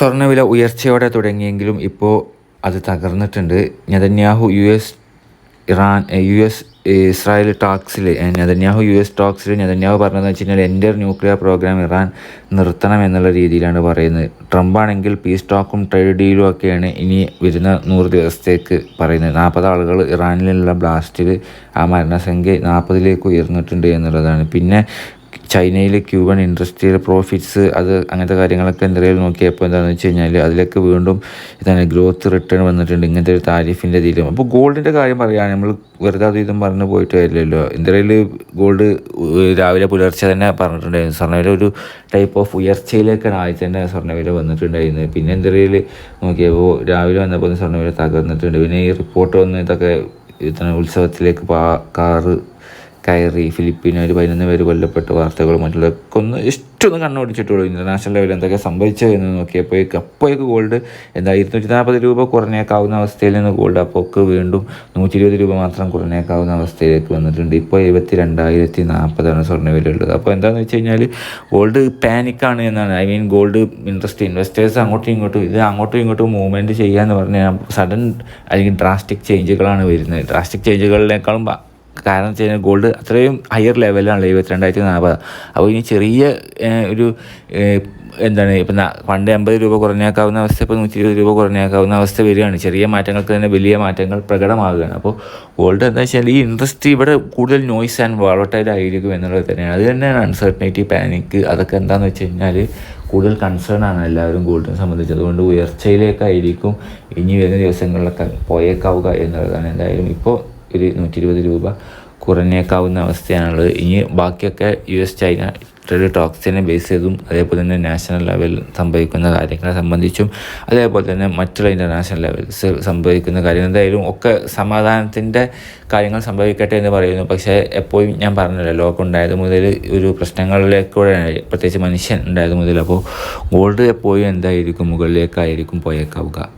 സ്വർണവില ഉയർച്ചയോടെ തുടങ്ങിയെങ്കിലും ഇപ്പോൾ അത് തകർന്നിട്ടുണ്ട്. Netanyahu U S Iran U S Israel ടോക്സിൽ Netanyahu U S ടോക്സിൽ നെതന്യാഹു പറഞ്ഞതെന്ന് വെച്ച് കഴിഞ്ഞാൽ എന്റെ ന്യൂക്ലിയർ പ്രോഗ്രാം ഇറാൻ നിർത്തണം എന്നുള്ള രീതിയിലാണ് പറയുന്നത്. ട്രംപ് ആണെങ്കിൽ പീസ് ടോക്കും ട്രേഡ് ഡീലും ഒക്കെയാണ് ഇനി വരുന്ന നൂറ് ദിവസത്തേക്ക് പറയുന്നത്. നാൽപ്പത് ആളുകൾ ഇറാനിലുള്ള ബ്ലാസ്റ്റിൽ ആ മരണസംഖ്യ നാൽപ്പതിലേക്ക് ഉയർന്നിട്ടുണ്ട് എന്നുള്ളതാണ്. പിന്നെ ചൈനയിൽ ക്യൂബൻ ഇൻഡസ്ട്രിയൽ പ്രോഫിറ്റ്സ് അത് അങ്ങനത്തെ കാര്യങ്ങളൊക്കെ എന്തെങ്കിലും നോക്കിയപ്പോൾ എന്താണെന്ന് വെച്ച് കഴിഞ്ഞാൽ അതിലേക്ക് വീണ്ടും ഇതാണ് ഗ്രോത്ത് റിട്ടേൺ വന്നിട്ടുണ്ട്. ഇങ്ങനത്തെ ഒരു താരിഫിന്റെ ഇതിലും അപ്പോൾ ഗോൾഡിന്റെ കാര്യം പറയുകയാണ് നമ്മൾ വെറുതെ അത് ഇതും പറഞ്ഞു പോയിട്ട് വരില്ലല്ലോ എന്തെങ്കിലും ഗോൾഡ് രാവിലെ പുലർച്ചെ തന്നെ പറഞ്ഞിട്ടുണ്ടായിരുന്നു. സ്വർണവില ഒരു ടൈപ്പ് ഓഫ് ഉയർച്ചയിലേക്കാണ് ആദ്യം തന്നെ സ്വർണവില വന്നിട്ടുണ്ടായിരുന്നത്. പിന്നെ എന്തെങ്കിലും നോക്കിയപ്പോൾ രാവിലെ വന്നപ്പോൾ സ്വർണവില തകർന്നിട്ടുണ്ട്. പിന്നെ ഈ റിപ്പോർട്ട് വന്ന് ഇതൊക്കെ ഇത്തരം ഉത്സവത്തിലേക്ക് കാറ് കയറി ഫിലിപ്പീനിൽ ഒരു പതിനൊന്ന് പേര് കൊല്ലപ്പെട്ട വാർത്തകളും മറ്റുള്ളതൊക്കെ ഒന്ന് ഇഷ്ടമൊന്ന് കണ്ണോടിച്ചിട്ടുള്ളൂ ഇന്റർനാഷണൽ ലെവലിൽ എന്തൊക്കെ സംഭവിച്ചത് എന്ന് നോക്കിയപ്പോഴേക്ക് അപ്പോഴേക്ക് ഗോൾഡ് എന്താ ഇരുന്നൂറ്റി നാൽപ്പത് രൂപ കുറഞ്ഞേക്കാവുന്ന അവസ്ഥയിൽ നിന്ന് ഗോൾഡ് അപ്പോൾക്ക് വീണ്ടും നൂറ്റി ഇരുപത് രൂപ മാത്രം കുറഞ്ഞേക്കാവുന്ന അവസ്ഥയിലേക്ക് വന്നിട്ടുണ്ട്. ഇപ്പോൾ എഴുപത്തി രണ്ടായിരത്തി നാൽപ്പതാണ് സ്വർണവില ഉള്ളത്. അപ്പോൾ എന്താണെന്ന് വെച്ച് കഴിഞ്ഞാൽ ഗോൾഡ് പാനിക്കാണ് എന്നാണ്. I mean gold interest investors അങ്ങോട്ടും ഇങ്ങോട്ടും ഇത് അങ്ങോട്ടും ഇങ്ങോട്ടും മൂവ്മെന്റ് ചെയ്യുക ചെയ്യാന്ന് പറഞ്ഞാൽ സഡൻ അല്ലെങ്കിൽ ഡ്രാസ്റ്റിക് ചേഞ്ചുകളാണ് വരുന്നത്. ഡ്രാസ്റ്റിക് ചേഞ്ചുകളിനേക്കാളും കാരണം വെച്ച് കഴിഞ്ഞാൽ ഗോൾഡ് അത്രയും ഹയർ ലെവലാണ് എഴുപത്തിരണ്ടായിരത്തി നാൽപ്പത് അപ്പോൾ ഇനി ചെറിയ ഒരു എന്താണ് ഇപ്പം പണ്ട് എൺപത് രൂപ കുറഞ്ഞേക്കാവുന്ന അവസ്ഥ ഇപ്പോൾ നൂറ്റി ഇരുപത് രൂപ കുറഞ്ഞേക്കാവുന്ന അവസ്ഥ വരികയാണ്. ചെറിയ മാറ്റങ്ങൾക്ക് തന്നെ വലിയ മാറ്റങ്ങൾ പ്രകടമാവുകയാണ് അപ്പോൾ ഗോൾഡ് എന്താ വെച്ചാൽ ഈ ഇൻട്രസ്റ്റ് ഇവിടെ കൂടുതൽ നോയ്സ് ആൻഡ് വാളട്ടൈൽ ആയിരിക്കും എന്നുള്ളത് തന്നെയാണ്. അത് തന്നെയാണ് അൺസർട്ടനിറ്റി പാനിക്ക് അതൊക്കെ എന്താണെന്ന് വെച്ച് കഴിഞ്ഞാൽ കൂടുതൽ കൺസേൺ ആണ് എല്ലാവരും ഗോൾഡിനെ സംബന്ധിച്ച്. അതുകൊണ്ട് ഉയർച്ചയിലേക്കായിരിക്കും ഇനി വരുന്ന ദിവസങ്ങളിലൊക്കെ പോയേക്കാവുക എന്നുള്ളതാണ് എന്തായാലും ഇപ്പോൾ ഒരു നൂറ്റി ഇരുപത് രൂപ കുറഞ്ഞേക്കാവുന്ന അവസ്ഥയാണുള്ളത്. ഇനി ബാക്കിയൊക്കെ യു എസ് ചൈന ട്രേഡ് ടോക്സിനെ ബേസ് ചെയ്തും അതേപോലെ തന്നെ നാഷണൽ ലെവലിൽ സംഭവിക്കുന്ന കാര്യങ്ങളെ സംബന്ധിച്ചും അതേപോലെ തന്നെ മറ്റുള്ള ഇന്റർനാഷണൽ ലെവൽസ് സംഭവിക്കുന്ന കാര്യങ്ങൾ. എന്തായാലും ഒക്കെ സമാധാനത്തിന്റെ കാര്യങ്ങൾ സംഭവിക്കട്ടെ എന്ന് പറയുന്നു. പക്ഷേ എപ്പോഴും ഞാൻ പറഞ്ഞല്ലോ ലോകം ഉണ്ടായത് മുതൽ ഒരു പ്രശ്നങ്ങളിലേക്കൂടെ പ്രത്യേകിച്ച് മനുഷ്യൻ ഉണ്ടായത് മുതൽ. അപ്പോൾ ഗോൾഡ് എപ്പോഴും എന്തായിരിക്കും? മുകളിലേക്കായിരിക്കും പോയേക്കാവുക.